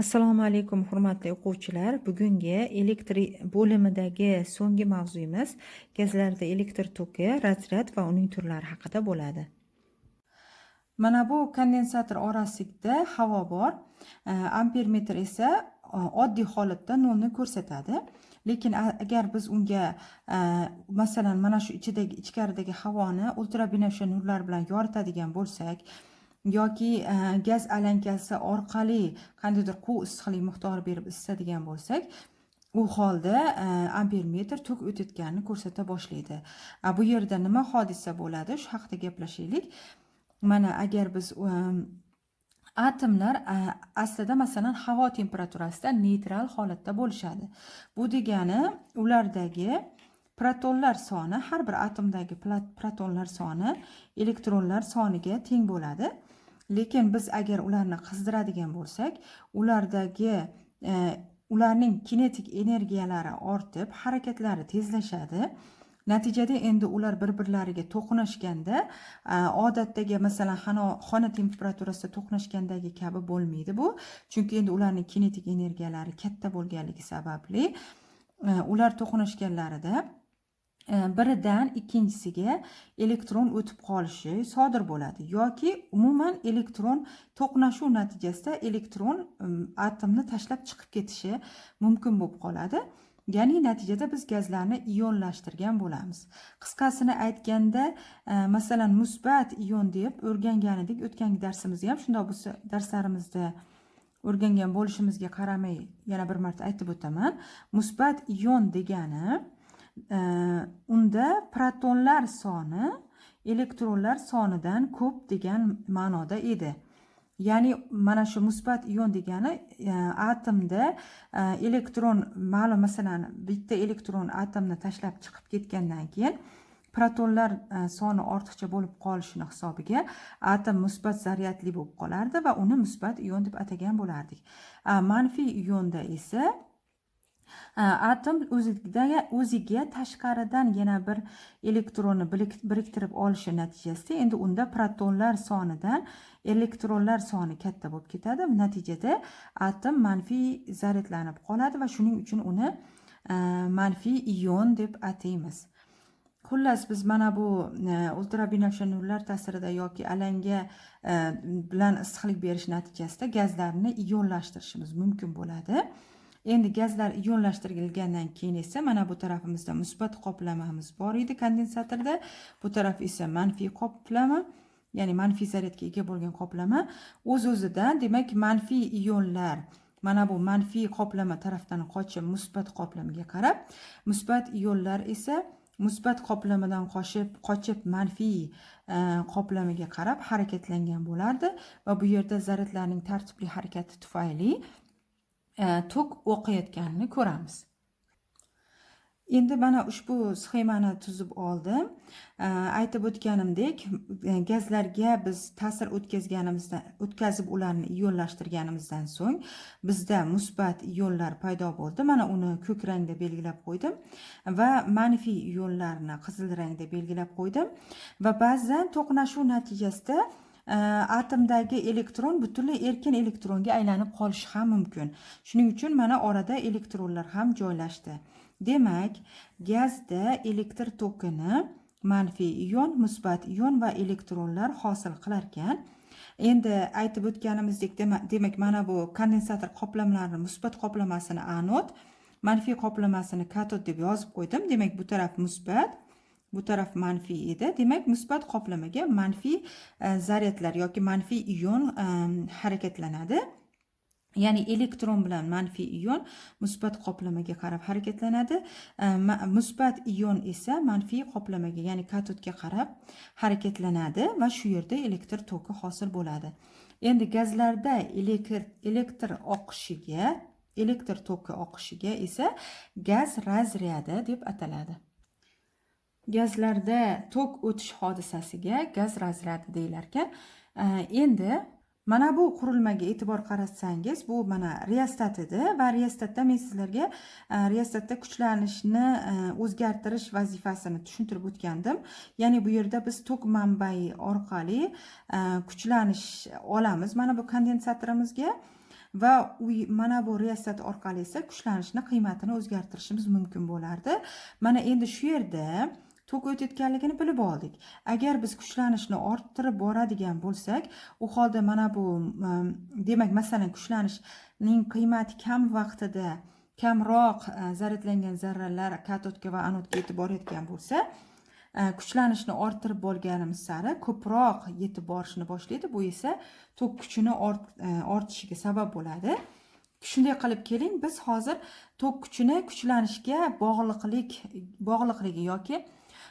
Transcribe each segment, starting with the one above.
Assalomu alaykum hurmatli o'quvchilar. Bugungi elektr bo'limidagi so'nggi mavzuyimiz gazlarda elektr toki, razryad va uning turlari haqida bo'ladi. Mana bu kondensator orasida havo bor. E, ampermetr esa e, oddiy holatda nolni ko'rsatadi. Lekin agar biz unga e, masalan mana shu ichidagi ichkaridagi havoni ultrabinafsha nurlar bilan yoritadigan bo'lsak, yoki e, gaz alankasi orqali qandaydir quv issiqlik miqdori berib isitadigan bo'lsak u holda e, ampermetr amper metr tok o'tayotganini ko'rsata boshlaydi. Bu yerda nima hodisa bo'ladi? Shu haqida gaplashaylik. Mana agar biz atomlar aslida masalan havo temperaturasida neytral holatda bo'lishadi. Bu degani ulardagi protonlar soni har bir atomdagi protonlar soni elektronlar soniga teng bo'ladi. Lekin biz agar ularni qizdiradigan bo'lsak ulardagi e, ularning kinetik energiyalari ortib harakatlari tezlashadi. Natijada endi ular bir birlariga to'qnashganda e, odatdagi masalan xona temperaturasida to'qnashgandagi kabi bo'lmaydi bu. Chunki endi ularning kinetik energiyalari katta bo'lganligi sababli e, ular to'qnashganlarida biridan ikkinchisiga elektron o'tib qolishi sodir bo'ladi yoki umuman elektron to'qnashuv natijasida elektron atomni tashlab chiqib ketishi mumkin bo'lib qoladi. Ya'ni natijada biz gazlarni ionlashtirgan bo'lamiz. Qisqasini aytganda e, masalan musbat ion deb o'rgangan edik o'tgan darsimizda ham shundoq bo'lsa darslarimizda o'rgangan bo'lishimizga qaramay yana bir marta aytib o'taman. Musbat ion degani unda protonlar soni elektronlar sonidan ko'p degan ma'noda edi. Ya'ni mana shu musbat ion degani e, atomda e, elektron ma'lum masalan bitta elektron atomni tashlab chiqib ketgandan keyin protonlar e, soni ortiqcha bo'lib qolishini hisobiga atom musbat zaryadli bo'lib qolardi va uni musbat ion deb atagan bo'lardik. Manfiy ionda esa Э, atom o'zida o'ziga tashqaridan yana bir elektronni biriktirib olishi natijasida endi unda protonlar sonidan elektronlar soni katta bo'lib ketadi. Natijada atom manfiy zaryadlanib qoladi va shuning uchun uni e, manfiy ion deb ataymiz. Xullas biz mana bu e, ultrabinafsha nurlar ta'sirida yoki alanga e, bilan issiqlik berish natijasida gazlarni ionlashtirishimiz mumkin bo'ladi. Endi gazlar ionlashtirilgandan keyin esa mana bu tarafimizda musbat qoplamamiz bor edi kondensatorda. Bu taraf esa manfiy qoplama ya'ni manfiy zaryadga ega bo'lgan qoplama. O'z o'zidan demak manfiy ionlar mana bu manfiy qoplama tarafdan qochib musbat qoplamaga qarab musbat ionlar esa musbat qoplamadan qochib qochib manfiy e, qoplamaga qarab harakatlangan bo'lardi va bu yerda zaryadlarning tartibli harakati tufayli E, tok o'qiyotganini ko'ramiz. Endi mana ushbu sxemani tuzib oldim. E, aytib o'tganimdek e, gazlarga biz ta'sir o'tkazganimizdan o'tkazib ularni ionlashtirganimizdan so'ng bizda musbat ionlar paydo bo'ldi. Mana uni ko'k rangda belgilab qo'ydim va manfiy ionlarni qizil rangda belgilab qo'ydim. Va ba'zan to'qnashuv natijasida atomdagi elektron butunlay erkin elektronga aylanib qolishi ham mumkin. Shuning uchun mana orada elektronlar ham joylashdi. Demak gazda elektr tokini manfiy ion musbat ion va elektronlar hosil qilarkan. Endi aytib o'tganimizdek demak mana bu kondensator qoplamalarini musbat qoplamasini anod manfiy qoplamasini katod deb yozib qo'ydim. Demak bu taraf musbat bu taraf manfiy edi. Demak musbat qoplamaga manfiy e, zaryadlar yoki manfiy ion e, harakatlanadi. Ya'ni elektron bilan manfiy ion musbat qoplamaga qarab harakatlanadi. E, musbat ion esa manfiy qoplamaga ya'ni katodga qarab harakatlanadi va shu yerda elektr toki hosil bo'ladi. Endi gazlarda elektr elektr oqishiga elektr toki oqishiga esa gaz razryadi deb ataladi. Gazlarda tok o'tish hodisasiga gaz razryadi deyilar ekan endi mana bu qurilmaga e'tibor qaratsangiz bu mana reostat edi va reostatda men sizlarga e, reostatda kuchlanishni e, o'zgartirish vazifasini tushuntirib o'tgandim. Ya'ni bu yerda biz tok manbai orqali e, kuchlanish olamiz mana bu kondensatorimizga va u mana bu reostat orqali esa kuchlanishni qiymatini o'zgartirishimiz mumkin bo'lardi. Mana endi shu yerda tok o'tayotganligini bilib oldik. Agar biz kuchlanishni orttirib boradigan bo'lsak u holda mana bu demak masalan kuchlanishning qiymati kam vaqtida kamroq e, zaryadlangan zarralar katodga va anodga yetib borayotgan bo'lsa e, kuchlanishni orttirib borganimiz sari ko'proq yetib borishni boshlaydi. Bu esa tok kuchini e, ortishiga sabab bo'ladi. Shunday qilib keling biz hozir tok kuchini kuchlanishga bog'liqlik bog'liqligi yoki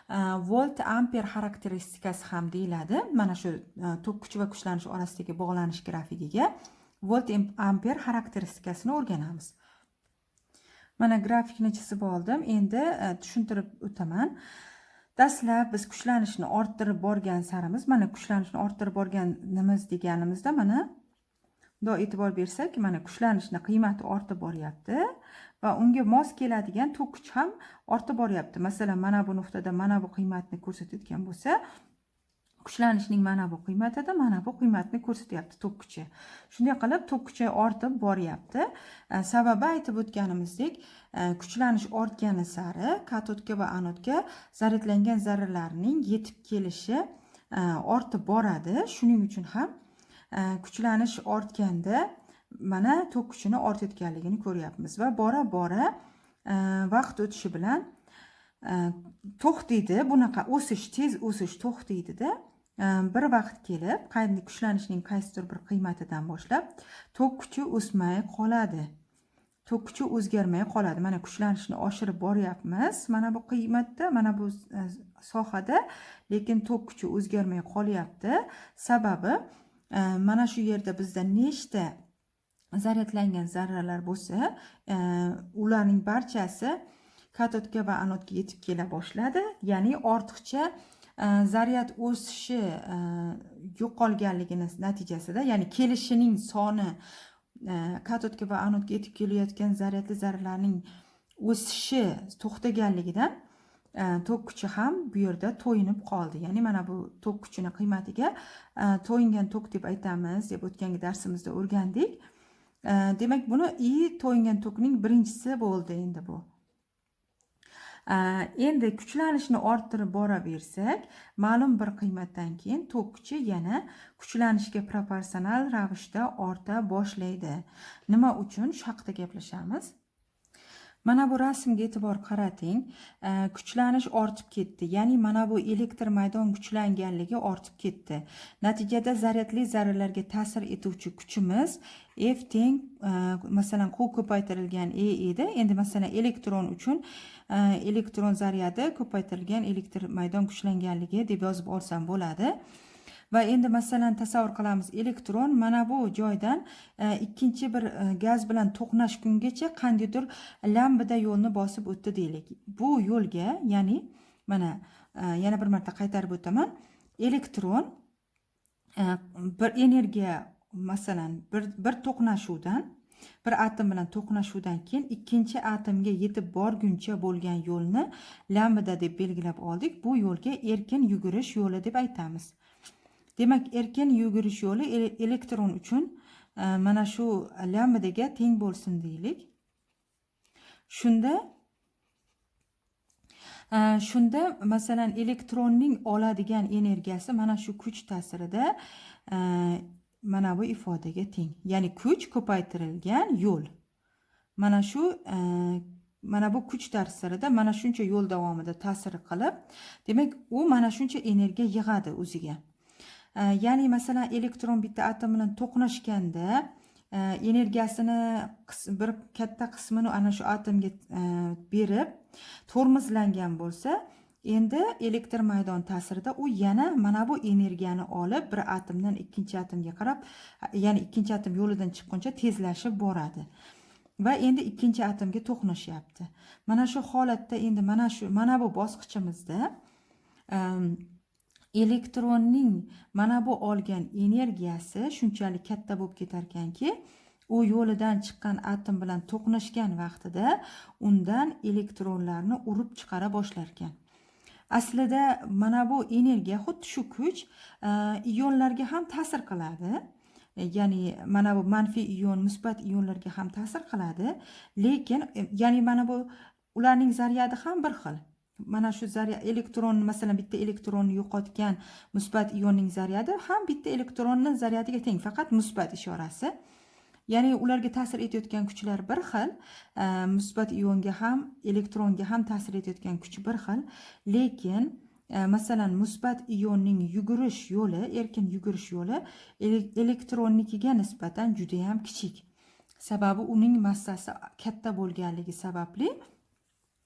Э, volt amper xarakteristikasi ham deyiladi. Mana shu e, tok kuchi va kuchlanish orasidagi bog'lanish grafigiga volt amper xarakteristikasini o'rganamiz. Mana grafikni chizib oldim. Endi e, tushuntirib o'taman. Dastlab biz kuchlanishni orttirib borgan sarimiz mana kuchlanishni orttirib borganimiz deganimizda mana bundoq e'tibor bersak mana kuchlanishni qiymati ortib boryapti va unga mos keladigan tok kuch ham ortib boryapti. Masalan mana bu nuqtada mana bu qiymatni ko'rsatayotgan bo'lsa kuchlanishning mana bu qiymatida mana bu qiymatni ko'rsatyapti tok kuchi shunday qilib tok kuchi ortib boryapti. E, sababi aytib o'tganimizdek e, kuchlanish ortgani sari katodga va anodga zaryadlangan zarralarning yetib kelishi e, ortib boradi. Shuning uchun ham kuchlanish ortganda mana tok kuchini ortayotganligini ko'ryapmiz va bora bora e, vaqt o'tishi bilan e, to'xtaydi bunaqa o'sish tez o'sish to'xtaydida e, bir vaqt kelib kuchlanishning qaysidir bir qiymatidan boshlab tok kuchi o'smay qoladi. Tok kuchi o'zgarmay qoladi. Mana kuchlanishni oshirib boryapmiz. Mana bu qiymatda mana bu sohada lekin tok kuchi o'zgarmay qolyapti. Sababi Э, mana shu yerda bizda nechta zaryadlangan zarralar bo'lsa e, ularning barchasi katodga va anodga yetib kela boshladi. Ya'ni ortiqcha e, zaryad o'sishi e, yo'qolganligini natijasida ya'ni kelishining soni katodga va anodga yetib kelayotgan zaryadli zarralarning o'sishi to'xtaganligidan tok kuchi ham bu yerda to'yinib qoldi. Ya'ni mana bu tok kuchini qiymatiga to'yingan tok deb aytamiz deb o'tgangi darsimizda o'rgandik. Demak buni i to'yingan tokning birinchisi bo'ldi endi bu. Endi kuchlanishni orttirib boraversak ma'lum bir qiymatdan keyin tok kuchi yana kuchlanishga proporsional ravishda orta boshlaydi. Nima uchun? Shu haqida gaplashamiz mana bu rasmga e'tibor qarating. Kuchlanish ortib ketdi. Ya'ni mana bu elektr maydon kuchlanganligi ortib ketdi. Natijada zaryadli zarralarga ta'sir etuvchi kuchimiz f teng e, masalan q ko'paytirilgan e edi. Endi masalan elektron uchun e, elektron zaryadi ko'paytirilgan elektr maydon kuchlanganligi deb yozib olsam bo'ladi. Va endi masalan tasavvur qilamiz elektron. Mana bu joydan e, ikkinchi bir e, gaz bilan to'qnashgungacha qandaydir lambada yo'lni bosib o'tdi deylik. Bu yo'lga ya'ni mana e, yana bir marta qaytarib o'taman. Elektron bir energiya masalan bir, bir to'qnashuvdan bir atom bilan to'qnashuvdan keyin ikkinchi atomga yetib borguncha bo'lgan yo'lni lambda deb belgilab oldik. Bu yo'lga erkin yugurish yo'li deb aytamiz demak erkin yugurish yo'li elektron uchun e, mana shu lambdaga teng bo'lsin deylik. Shunda e, shunda masalan elektronning oladigan energiyasi mana shu kuch ta'sirida e, mana bu ifodaga teng. Ya'ni kuch ko'paytirilgan yo'l. Mana shu mana bu kuch ta'sirida mana shuncha yo'l davomida ta'sir qilib demak u mana shuncha energiya yig'adi o'ziga ya'ni masalan elektron bitta atom bilan to'qnashganda e, energiyasini bir katta qismini ana shu atomga e, berib tormozlangan bo'lsa endi elektr maydon ta'sirida u yana mana bu energiyani olib bir atomdan ikkinchi atomga qarab ya'ni ikkinchi atom yo'lidan chiqquncha tezlashib boradi. Va endi ikkinchi atomga to'qnashyapti. Mana shu holatda endi mana shu mana bu bosqichimizda elektronning mana bu olgan energiyasi shunchalik katta bo'lib ketarkanki u yo'lidan chiqqan atom bilan to'qnashgan vaqtida undan elektronlarni urib chiqara boshlar ekan aslida mana bu energiya xuddi shu kuch ionlarga ham ta'sir qiladi. E, ya'ni mana bu manfiy ion musbat ionlarga ham ta'sir qiladi. Lekin e, ya'ni mana bu ularning zaryadi ham bir xil mana shu zaryad elektron masalan bitta elektronni yo'qotgan musbat ionning zaryadi ham bitta elektronni zaryadiga teng faqat musbat ishorasi. Ya'ni ularga ta'sir etayotgan kuchlar bir xil e, musbat ionga ham elektronga ham ta'sir etayotgan kuch bir xil. Lekin e, masalan musbat ionning yugurish yo'li erkin yugurish yo'li elektronnikiga nisbatan judayam kichik. Sababi uning massasi katta bo'lganligi sababli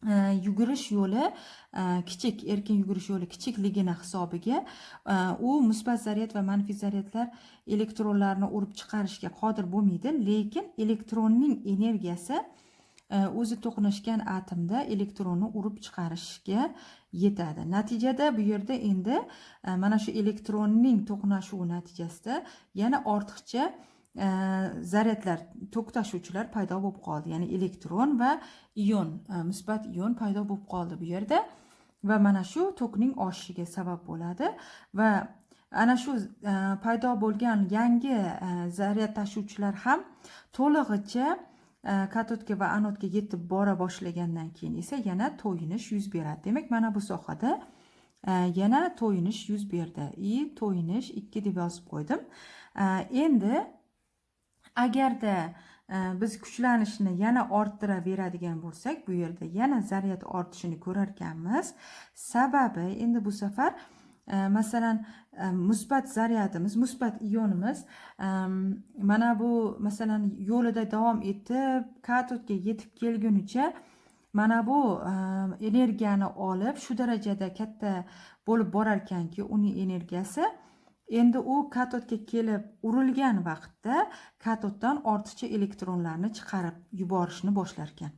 Э, yugurish yo'li э, kichik erkin yugurish yo'li kichikligini hisobiga e, u musbat zaryad va manfiy zaryadlar elektronlarni urib chiqarishga qodir bo'lmaydi. Lekin elektronning energiyasi e, o'zi to'qnashgan atomda elektronni urib chiqarishga yetadi. Natijada bu yerda endi e, mana shu elektronning to'qnashuvi natijasida yana ortiqcha zaryadlar tok tashuvchilar paydo bo'lib qoldi. Ya'ni elektron va ion musbat ion paydo bo'lib qoldi bu yerda. Va mana shu tokning oshishiga sabab bo'ladi. Va ana shu paydo bo'lgan yangi zaryad tashuvchilar ham to'lig'icha katodga va anodga yetib bora boshlagandan keyin esa yana to'yinish yuz beradi. Demak mana bu sohada yana to'yinish yuz berdi. И to'yinish ikki deb yozib qo'ydim. Endi agarda e, biz kuchlanishni yana orttiraveradigan bo'lsak bu yerda yana zaryad ortishini ko'rarkanmiz. Sababi endi bu safar e, masalan e, musbat zaryadimiz musbat ionimiz mana bu masalan yo'lida davom etib katodga yetib kelgunicha mana bu energiyani olib shu darajada katta bo'lib borarkanki uning energiyasi endi u katodga kelib urilgan vaqtda katoddan ortiqcha elektronlarni chiqarib yuborishni boshlar ekan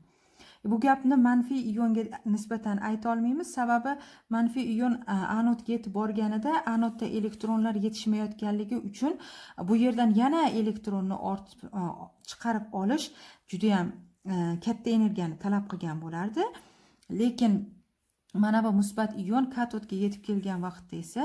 bu gapni manfiy ionga nisbatan ayta olmaymiz. Sababi manfiy ion anodga yetib borganida anodda elektronlar yetishmayotganligi uchun bu yerdan yana elektronni chiqarib olish judayam katta energiyani talab qilgan bo'lardi. Lekin mana bu musbat ion katodga yetib kelgan vaqtda esa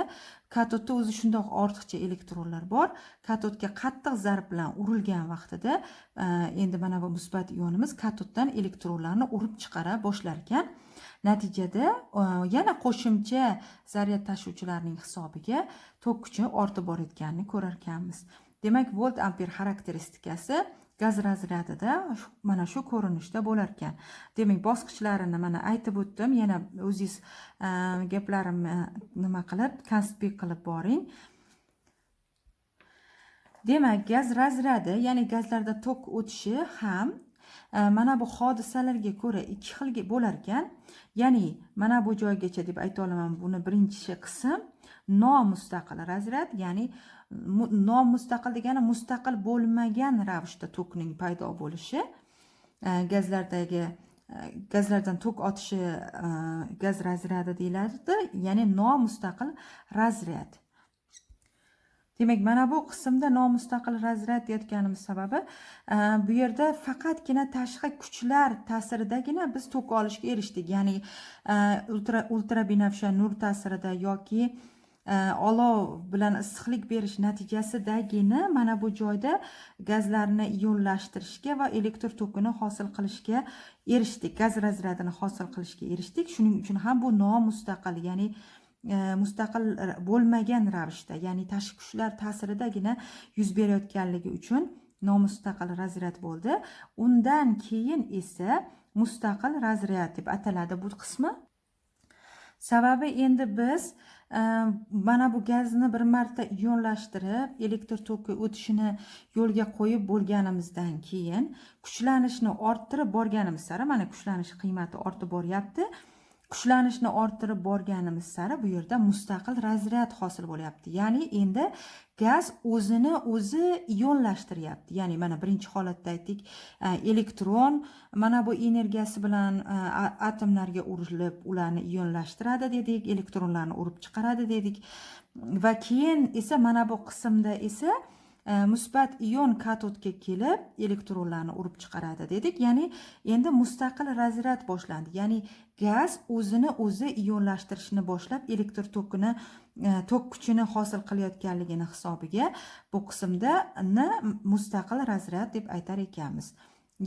katodda o'zi shundoq ortiqcha elektronlar bor. Katodga qattiq zarb bilan urilgan vaqtida e, endi mana bu musbat ionimiz katoddan elektronlarni urib chiqara boshlar ekan natijada e, yana qo'shimcha zaryad tashuvchilarning hisobiga tok kuchi ortib borayotganini ko'rar ekanmiz demak volt amper xarakteristikasi gaz razryadida mana shu ko'rinishda bo'lar ekan demak bosqichlarini mana aytib o'tdim. Yana o'zingiz e, gaplarimni nima qilib konspekt qilib boring. Demak gaz razryadi ya'ni gazlarda tok o'tishi ham e, mana bu hodisalarga ko'ra ikki xilga bo'lar ekan ya'ni mana bu joygacha deb ayta olaman buni birinchi qism nomustaqil razryad ya'ni nomustaqil degani mustaqil bo'lmagan ravishda tokning paydo bo'lishi e, gazlardagi e, gazlardan tok otishi e, gaz razryadi deyiladi ya'ni nomustaqil razryad demak mana bu qismda nomustaqil razryad deyotganimiz sababi bu yerda faqatgina tashqi kuchlar ta'siridagina biz tok olishga erishdik. Ya'ni ultra ultrabinafsha nur ta'sirida yoki olov bilan issiqlik berish natijasidagina mana bu joyda gazlarni ionlashtirishga va elektr tokini hosil qilishga erishdik. Gaz razryadini hosil qilishga erishdik. Shuning uchun ham bu nomustaqil ya'ni e, mustaqil bo'lmagan ravishda ya'ni tashqi kuchlar ta'siridagina yuz berayotganligi uchun nomustaqil razryad bo'ldi. Undan keyin esa mustaqil razryad deb ataladi bu qismi. Sababi endi biz mana bu gazni bir marta ionlashtirib elektr toki o'tishini yo'lga qo'yib bo'lganimizdan keyin kuchlanishni orttirib borganimiz sari mana kuchlanish qiymati ortib boryapti. Kuchlanishni orttirib borganimiz sari bu yerda mustaqil razryad hosil bo'lyapti. Ya'ni endi gaz o'zini o'zi ionlashtiryapti. Ya'ni mana birinchi holatda aytdik e, elektron mana bu energiyasi bilan e, atomlarga urilib ularni ionlashtiradi dedik elektronlarni urib chiqaradi dedik. Va keyin esa mana bu qismda esa musbat ion katodga kelib elektronlarni urib chiqaradi dedik ya'ni endi mustaqil razryad boshlandi ya'ni gaz o'zini o'zi ionlashtirishni boshlab elektr tokini tok kuchini hosil qilayotganligini hisobiga bu qismda ni mustaqil razryad deb aytar ekanmiz.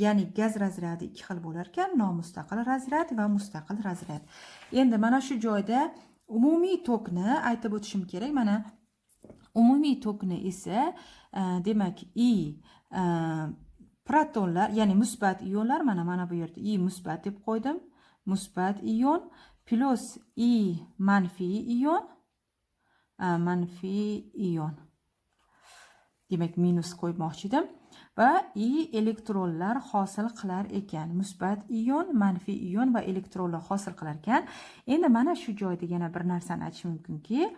Ya'ni gaz razryadi ikki xil bo'lar ekan nomustaqil razryad va mustaqil razryad endi mana shu joyda umumiy tokni aytib o'tishim kerak. Mana umumiy tokni esa e, demak i e, protonlar ya'ni musbat ionlar mana mana bu yerda i musbat deb qo'ydim. Musbat ion plyus i manfiy ion e, manfiy ion. Demak minus qo'ymoqchi edim. Va i elektronlar hosil qilar ekan. Musbat ion manfiy ion va elektronlar hosil qilar ekan. Endi mana shu joyda yana bir narsani aytish mumkinki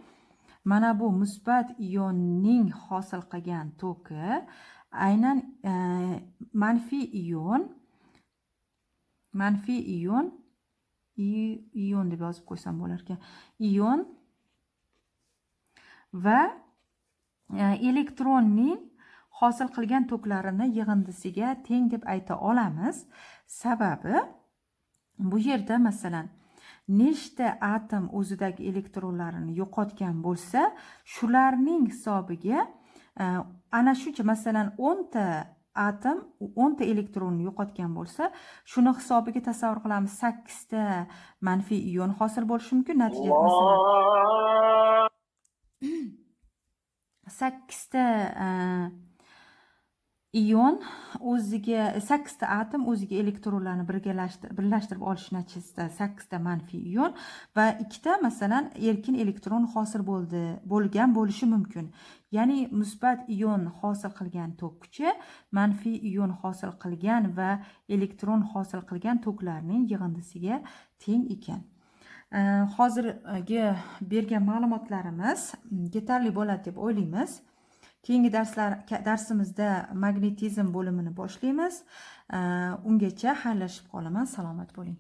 mana bu musbat ionning hosil qilgan toki aynan e, manfiy ion manfiy ion ion deb yozib qo'ysam bo'lar ekan ion va e, elektronning hosil qilgan toklarini yig'indisiga teng deb ayta olamiz. Sababi bu yerda masalan nechta atom o'zidagi elektronlarini yo'qotgan bo'lsa shularning hisobiga e, ana shuncha masalan o'nta atom o'nta elektronni yo'qotgan bo'lsa shuni hisobiga tasavvur qilamiz sakkizta manfiy ion hosil bo'lishi mumkin natijada masalan. Sakkizta e, ion o'ziga sakkizta atom o'ziga elektronlarni birlashtirib olish natijasida sakkizta manfiy ion va ikkita masalan erkin elektron hosil bo'ldi bo'lgan bo'lishi mumkin. Ya'ni musbat ion hosil qilgan tok kuchi manfiy ion hosil qilgan va elektron hosil qilgan toklarning yig'indisiga teng ekan. Hozirgi bergan ma'lumotlarimiz yetarli bo'ladi deb o'ylaymiz. Keyingi darslar darsimizda magnetizm bo'limini boshlaymiz. Ungacha xayrlashib qolaman. Salomat bo'ling.